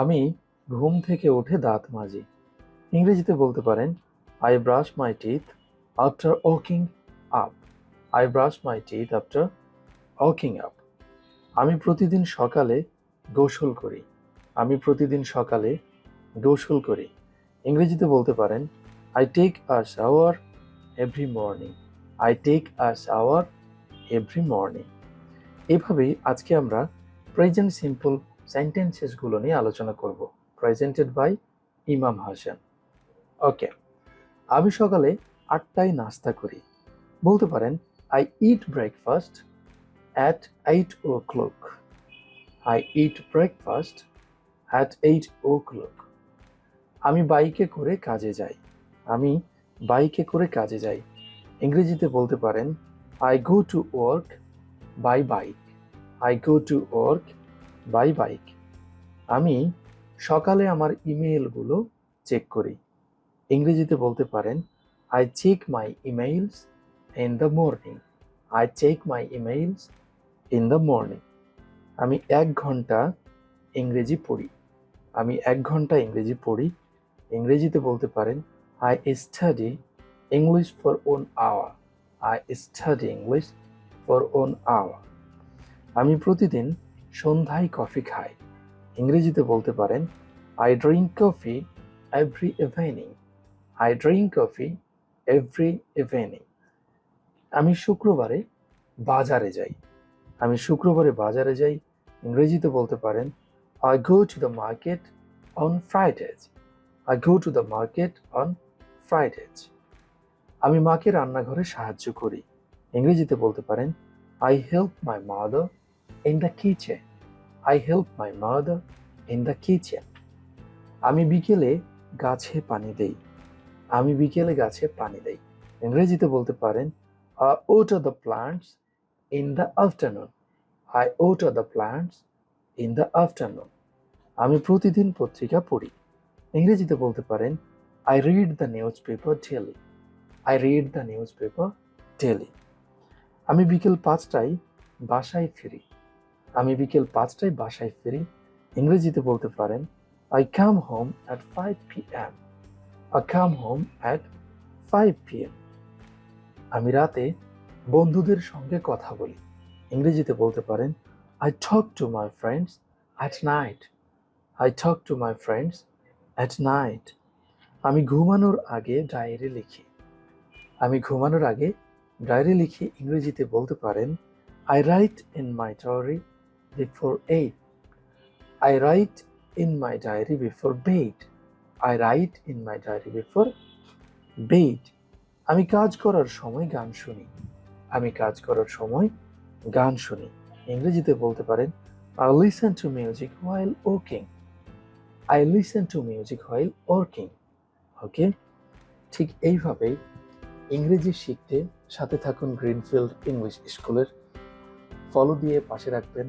আমি ঘুম থেকে উঠে দাঁত মাজি। ইংরেজিতে বলতে পারেন I brush my teeth after waking up I brush my teeth after waking up আমি প্রতিদিন সকালে গোসল করি। আমি প্রতিদিন সকালে গোসল করি। ইংরেজিতে বলতে পারেন I take a shower every morning I take a shower every morning এভাবেই আজকে আমরা প্রেজেন্ট সিম্পল সেন্টেন্সেসগুলো নিয়ে আলোচনা করব প্রেজেন্টেড বাই ইমাম হাসান ওকে আমি সকালে আটটায় নাস্তা করি। বলতে পারেন I eat breakfast at eight o'clock I eat breakfast at eight o'clock আমি বাইকে করে কাজে যাই। আমি বাইকে করে কাজে যাই। ইংরেজিতে বলতে পারেন I go to work by bike I go to work by bike আমি সকালে আমার ইমেইলগুলো চেক করি। ইংরেজিতে বলতে পারেন I check my emails in the morning I check my emails in the morning আমি এক ঘণ্টা ইংরেজি পড়ি। আমি এক ঘণ্টা ইংরেজি পড়ি। ইংরেজিতে বলতে পারেন I study English for one hour I study English for one hour আমি প্রতিদিন সন্ধ্যায় কফি খাই ইংরেজিতে বলতে পারেন I drink coffee every evening I drink coffee every evening আমি শুক্রবারে বাজারে যাই। আমি শুক্রবারে বাজারে যাই। ইংরেজিতে বলতে পারেন I go to the market on Fridays I go to the market on Fridays আমি মাকে রান্নাঘরে সাহায্য করি। ইংরেজিতে বলতে পারেন I help my mother in the kitchen I help my mother in the kitchen আমি বিকেলে গাছে পানি দেই। আমি বিকেলে গাছে পানি দেই। ইংরেজিতে বলতে পারেন water the plants in the afternoon I water the plants in the afternoon আমি প্রতিদিন পত্রিকা পড়ি। ইংরেজিতে বলতে পারেন I read the newspaper daily I read the newspaper daily আমি বিকেল পাঁচটায় বাসায় ফিরি। আমি বিকেল পাঁচটায় বাসায় ফিরি। ইংরেজিতে বলতে পারেন I come home at five P M I come home at five P M আমি রাতে বন্ধুদের সঙ্গে কথা বলি। ইংরেজিতে বলতে পারেন I talk to my friends at night I talk to my friends at night আমি ঘুমানোর আগে ডায়েরি লিখি। আমি ঘুমানোর আগে ডায়েরি লিখি, ইংরেজিতে বলতে পারেন I write in my diary before eight I write in my diary before bed I write in my diary before bed আমি কাজ করার সময় গান শুনি। আমি কাজ করার সময় গান শুনি। ইংরেজিতে বলতে পারেন I listen to music while waking I listen to music while working okay ঠিক এইভাবেই ইংরেজি শিখতে সাথে থাকুন গ্রিনফিল্ড ইংলিশ স্কুলের ফলো দিয়ে পাশে রাখবেন।